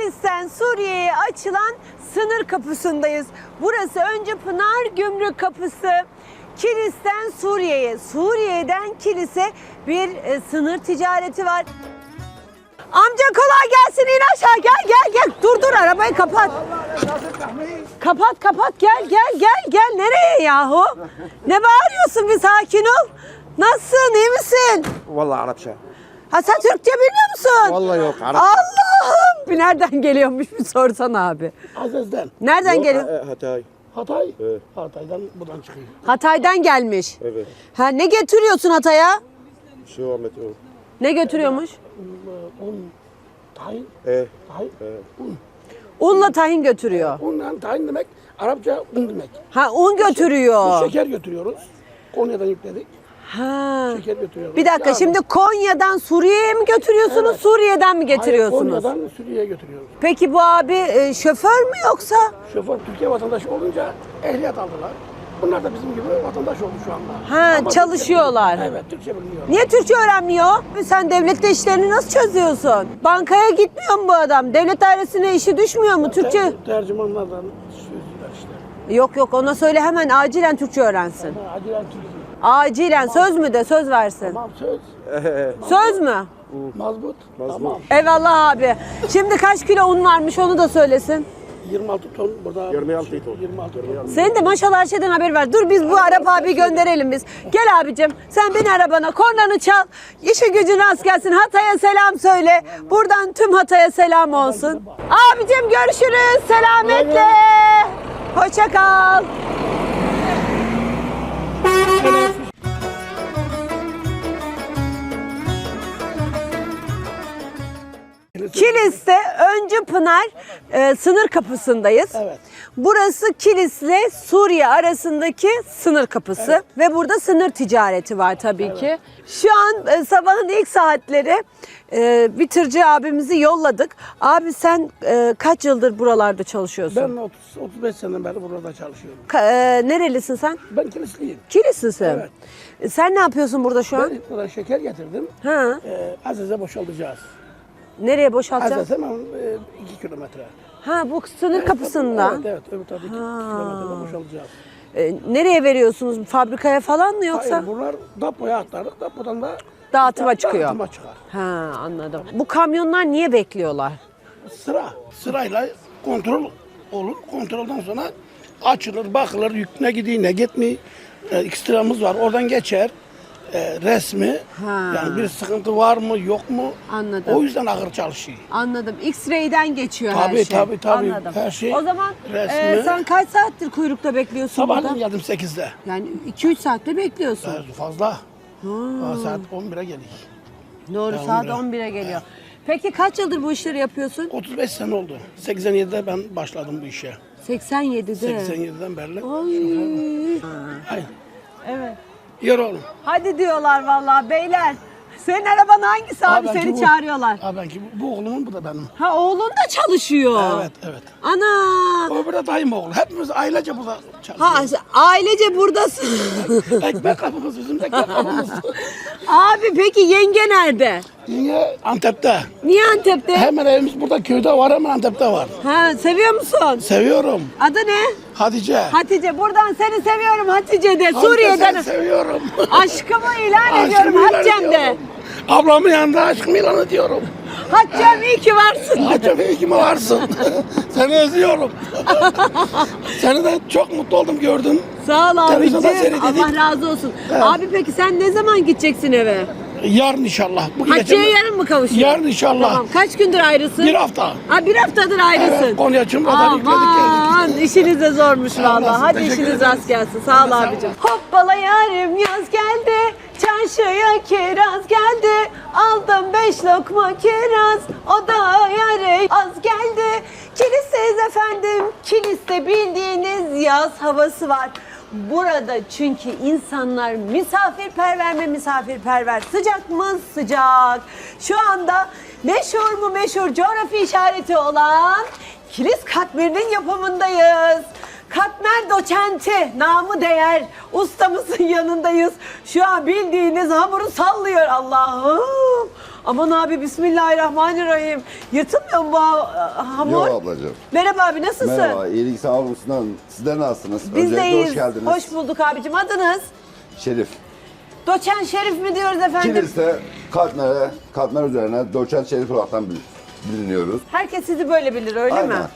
Filistin Suriye'ye açılan sınır kapısındayız. Burası önce Pınar Gümrük Kapısı. Kilis'ten Suriye'ye, Suriye'den Kilis'e bir e, sınır ticareti var. Amca kolay gelsin in aşağı gel gel gel dur dur arabayı kapat. Kapat kapat gel gel gel gel nereye yahu? Ne bağırıyorsun bir sakin ol. Nasılsın iyi misin? Vallahi Arapça. Ha sen Türkçe bilmiyor musun? Vallahi yok, Arapça. Allah'ım. Bir nereden geliyormuş bir sorsana abi. Aziz'den. Nereden Yok, geliyor? e, Hatay. Hatay. Evet. Hatay'dan buradan çıkıyor. Hatay'dan gelmiş. Evet. Ha ne getiriyorsun Hatay'a? Şu Ahmet o. Ne götürüyormuş? Un, un tahin, E, tahin, un. Unla tahin götürüyor. Un yani tahin demek Arapça un demek. Ha un götürüyor. şeker götürüyoruz. Konya'dan yükledik. Ha. Şeker götürüyoruz. Bir dakika Yani- şimdi Konya'dan Suriye'ye mi götürüyorsunuz, Suriye'den mi Hayır, getiriyorsunuz? Konya'dan Suriye'ye götürüyoruz. Peki bu abi e, şoför mü yoksa? Şoför Türkiye vatandaşı olunca ehliyet aldılar. Bunlar da bizim gibi vatandaş oldu şu anda. Ha, Ama çalışıyorlar. Türkçe, evet Türkçe bilmiyor. Niye Türkçe öğrenmiyor? Sen devlette işlerini nasıl çözüyorsun? Bankaya gitmiyor mu bu adam? Devlet dairesine işi düşmüyor mu? Türkçe? Ter- tercümanlardan sözlüler işte. Yok yok ona söyle hemen acilen Türkçe öğrensin. Ha, Acilen Türkçe. Acilen söz mü de söz versin. Tamam söz. Söz mü? Mazbut. Mazbut. Tamam. Eyvallah abi. Şimdi kaç kilo un varmış onu da söylesin. 26 ton burada. 26 ton. 26 ton. Senin de maşallah her şeyden haber ver. Dur biz bu Arap abi gönderelim biz. Gel abicim sen bin arabana kornanı çal. İşi gücün rast gelsin. Hatay'a selam söyle. Buradan tüm Hatay'a selam olsun. Abicim görüşürüz. Selametle. Hoşça kal. Kilis'te Öncü Pınar e, sınır kapısındayız. Evet. Burası Kilis'le Suriye arasındaki sınır kapısı ve burada sınır ticareti var tabii ki. Şu an e, sabahın ilk saatleri e, bir tırcı abimizi yolladık. Abi sen e, kaç yıldır buralarda çalışıyorsun? Ben 30, 35 sene beri burada çalışıyorum. Ka- e, nerelisin sen? Ben kilisliyim. Kilislisin. Evet. E, Sen ne yapıyorsun burada şu an? Ben burada şeker getirdim. Ha. Ee, Aziz'e boşaltacağız. Nereye boşaltacaksın? Aziz hemen 2 kilometre. Ha bu sınır kapısında. Evet evet öbür tarafta 2 kilometrede boşalacağız. E, nereye veriyorsunuz? Fabrikaya falan mı yoksa? Hayır bunlar depoya aktardık. Depodan da Dağıtıma çıkıyor. Dağıtıma çıkar. Ha anladım. Bu kamyonlar niye bekliyorlar? Sıra. Sırayla kontrol olur. Kontrolden sonra açılır, bakılır, yük ne gidiyor, ne gitmiyor. Ee, iki sıramız var. Oradan geçer. Ee, resmi. Ha. Yani bir sıkıntı var mı, yok mu? Anladım. O yüzden ağır çalışıyor. Anladım. X-ray'den geçiyor her Tabii, şey. tabii, tabii. Anladım. Her şey O zaman resmi. e, sen kaç saattir kuyrukta bekliyorsun Sabahleyin burada? geldim 8'de. Yani 2-3 saatte bekliyorsun. Evet, fazla. Aa, Saat 11'e geliyor. Doğru Ya, saat 11'e. 11'e geliyor. Peki kaç yıldır bu işleri yapıyorsun? 35 sene oldu. 87'de ben başladım bu işe. 87'de. 87'den beri. Ay. Aynen. Evet. Yürü oğlum. Hadi diyorlar vallahi beyler. Senin araban hangisi abi? Belki Seni bu. çağırıyorlar. Aa, belki bu, bu oğlumun bu da benim. Ha oğlun da çalışıyor. Evet evet. Ana. O burada dayım oğlu. Hepimiz ailece burada çalışıyoruz. Ha ailece buradasın. Ekmek kapımız bizim de ekmek kapımız. Abi peki yenge nerede? Yine Antep'te. Niye Antep'te? Hemen evimiz burada köyde var hemen Antep'te var. Ha seviyor musun? Seviyorum. Adı ne? Hatice. Hatice. Buradan seni seviyorum Hatice de. Hatice, Suriye'den. seni seviyorum. Aşkımı ilan Aşkımı ediyorum ilan Hatice'm de. ediyorum. Ablamın yanında aşkımı ilan ediyorum. Hatice'm iyi ki varsın. Hatice iyi ki varsın? Seni özlüyorum. Seni de çok mutlu oldum gördüm. Sağ ol abicim. Televizyonda. Allah razı olsun. Abi peki sen ne zaman gideceksin eve? Yarın inşallah. Hatice'ye geçen- yarın mı kavuşuyorsun? Yarın inşallah. Tamam. Kaç gündür ayrısın? Bir hafta. Ha bir haftadır ayrısın. Evet, Konya Cumhurbaşkanı yükledik Aman geldik. işiniz de zormuş valla. olasın, Hadi teşekkür işiniz ederiz. rast gelsin. Sağ ol Sağ ol. abicim. Hoppala yarim yaz geldi. Çarşıya kiraz geldi. Aldım beş lokma kiraz. O da yare az geldi. Kilisteyiz efendim. Kiliste bildiğiniz yaz havası var. Burada çünkü insanlar misafirperver mi misafirperver, sıcak mı sıcak. Şu anda meşhur mu meşhur coğrafi işareti olan Kilis Katmer'in yapımındayız. Katmer doçenti, namı değer ustamızın yanındayız. Şu an bildiğiniz hamuru sallıyor Allah'ım. Aman abi Bismillahirrahmanirrahim. Yırtılmıyor mu bu ha- hamur? Yok ablacığım. Merhaba abi nasılsın? Merhaba, iyilik sağ olsun. Sizler nasılsınız? Biz de Öncelikle iyiyiz. hoş geldiniz. Hoş bulduk abicim. Adınız? Şerif. Doçen Şerif mi diyoruz efendim? Kilis'te katmere, katmer üzerine doçent Şerif olaraktan bil- biliniyoruz. Herkes sizi böyle bilir öyle mi? Aynen.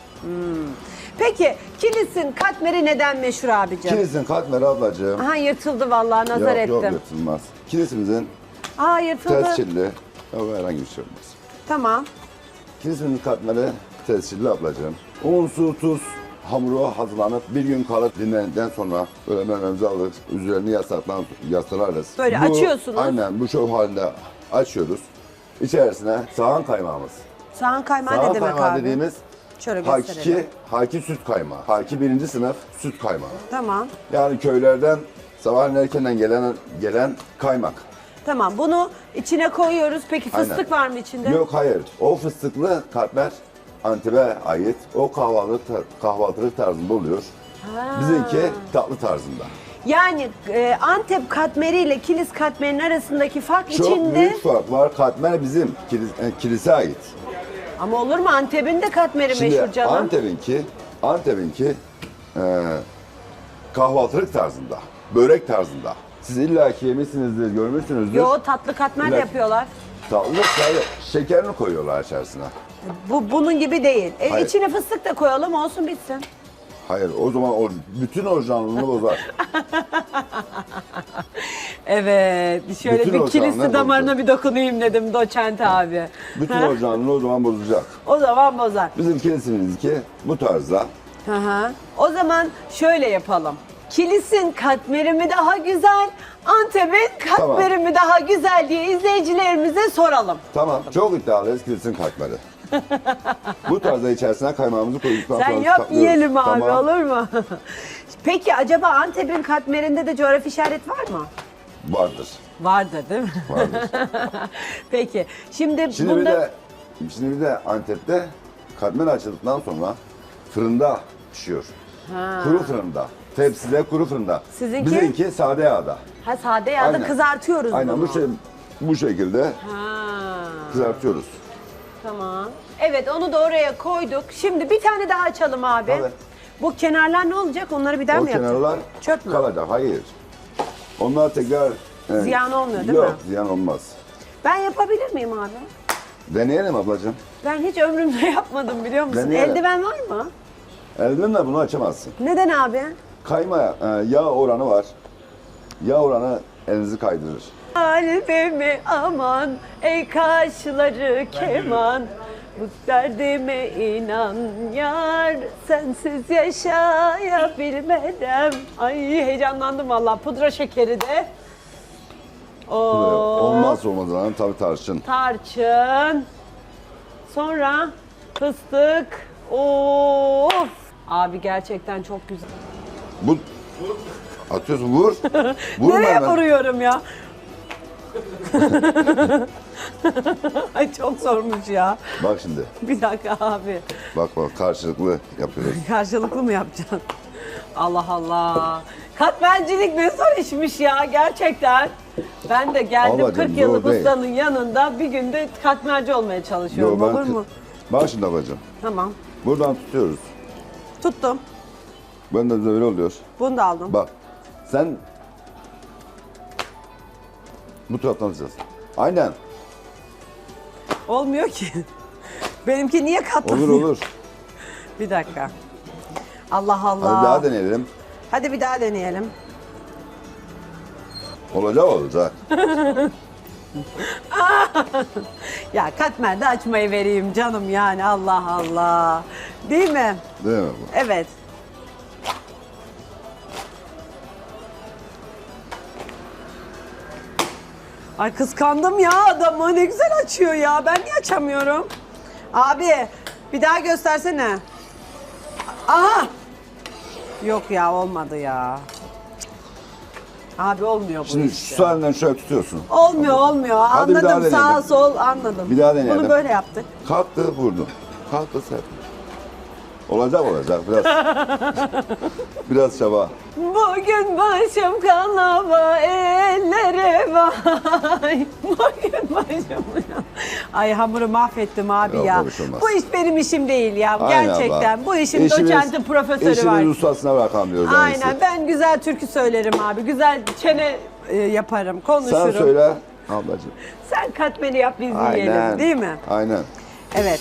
Peki Kilis'in katmeri neden meşhur abicim? Kilis'in katmeri ablacığım. Aha yırtıldı vallahi nazar yok, yok ettim. yırtılmaz. Kilisimizin Aa yırtıldı. tescilli, yok herhangi bir şey olmaz. Tamam. Kilisimizin katmeri tescilli ablacığım. Un, su, tuz, hamuru hazırlanıp bir gün kalıp dinlendikten sonra böyle mememizi alır, üzerine yasaklan, yaslarız. Böyle açıyorsunuz. Aynen bu şov halinde açıyoruz. İçerisine sağan kaymağımız. Soğan kaymağı Sağan ne demek kaymağı abi? dediğimiz Şöyle gösterelim. hakiki, hakiki süt kaymağı. Hakiki birinci sınıf süt kaymağı. Tamam. Yani köylerden sabahleyin erkenden gelen gelen kaymak. Tamam bunu içine koyuyoruz. Peki fıstık Aynen. var mı içinde? Yok hayır. O fıstıklı katmer Antep'e ait. O kahvaltılık, tar- kahvaltılık tarzında oluyor. Bizimki tatlı tarzında. Yani e, Antep katmeri ile Kilis katmerinin arasındaki fark Çok içinde. büyük fark var. Katmer bizim kilis, e, kilise ait. Ama olur mu Antep'in de katmeri Şimdi meşhur canım. Antep'inki Antep'inki e, kahvaltılık tarzında. Börek tarzında. Siz illaki yemişsinizdir, görmüşsünüzdür. Yo tatlı katmer İlla- yapıyorlar. Tatlı çay, şekerini koyuyorlar içerisine. Bu bunun gibi değil. E, Hayır. içine fıstık da koyalım olsun bitsin. Hayır o zaman o bütün orijinalliğini bozar. Evet. Şöyle Bütün bir o kilisi canlar damarına bir dokunayım dedim doçent abi. Bütün Ha? orijinalliğini o zaman bozacak. O zaman bozar. Bizim kilisimizdeki bu tarzda. Hı hı. O zaman şöyle yapalım. Kilis'in katmeri mi daha güzel, Antep'in katmeri mi daha güzel diye izleyicilerimize soralım. Tamam çok iddialıyız kilisin katmeri. bu tarzda içerisine kaymağımızı koyduktan Sen sonra yap katlıyoruz. yiyelim abi Tamam. olur mu? Peki acaba Antep'in katmerinde de coğrafi işaret var mı? Vardır. Vardır değil mi? Vardır. Peki şimdi, Şimdi bunda... bir de şimdi bir de Antep'te katmer açıldıktan sonra fırında pişiyor. Kuru fırında. Tepside kuru fırında. Sizinki? Bizimki sade yağda. Ha sade yağda Aynen. kızartıyoruz Aynen bunu. bu şey bu şekilde Ha, kızartıyoruz. tamam. Evet onu da oraya koyduk. Şimdi bir tane daha açalım abi. Tabii. Bu kenarlar ne olacak? Onları bir daha o mı yapacağız? kenarlar Çöp mü? kalacak. Hayır. Onlar tekrar e, Ziyan olmuyor değil yok, mi? ziyan olmaz. Ben yapabilir miyim abi? Deneyelim ablacığım. Ben hiç ömrümde yapmadım biliyor musun? Deneyelim. Eldiven var mı? Eldivenle bunu açamazsın. Neden abi? Kayma e, yağ oranı var. Yağ oranı elinizi kaydırır. Kalbimi aman ey kaşları keman. Bu derdime inan yar Sensiz yaşayabilmem Ay heyecanlandım valla pudra şekeri de. Oo, Olmaz olmaz. Tabii tarçın. Tarçın. Sonra fıstık. Of! Abi gerçekten çok güzel Bu atıyorsun vur. Vurma Nereye vuruyorum ya? Ay çok zormuş ya. Bak şimdi. Bir dakika abi. Bak bak karşılıklı yapıyoruz. Karşılıklı mı yapacaksın? Allah Allah. Katmercilik ne zor işmiş ya gerçekten. Ben de geldim Ablacığım, 40 yıllık zor değil. ustanın yanında bir günde katmerci olmaya çalışıyorum. Yo, ben Olur mu? Bak şimdi ablacığım. Tamam. Buradan tutuyoruz. Tuttum. Ben de böyle oluyor. Bunu da aldım. Bak sen bu taraftan tutacaksın. Aynen. Olmuyor ki. Benimki niye katlanıyor? Olur olur. Bir dakika. Allah Allah. Hadi daha deneyelim. Hadi bir daha deneyelim. Olacak olacak. Ya katmer de açmayı vereyim canım yani Allah Allah. Değil mi? Değil mi bu? Evet. Ay kıskandım ya adamı ne güzel açıyor ya ben niye açamıyorum? Abi bir daha göstersene. Aha. Yok ya olmadı ya. Abi olmuyor bu Şimdi iş şu ya. halinden şöyle tutuyorsun. Olmuyor olmuyor Hadi bir daha anladım sağ deneyelim. sol anladım. Bir daha deneyelim. Bunu böyle yaptık. Kalktı vurdun. Kalktı serpmiş. Olacak olacak biraz. biraz çaba. Bugün başım kalava ellere vay. Bugün başım Ay hamuru mahvettim abi Yok, ya. şey. Bu iş benim işim değil ya. Aynen Gerçekten. bak. Bu işin İşimiz- doçenti profesörü işimiz var. ustasına bırakamıyoruz. en iyisi. Aynen ben güzel türkü söylerim abi. Güzel çene e, yaparım, konuşurum. Sen söyle ablacığım. Sen katmeni yap biz yiyelim Aynen. değil mi? Aynen. Evet.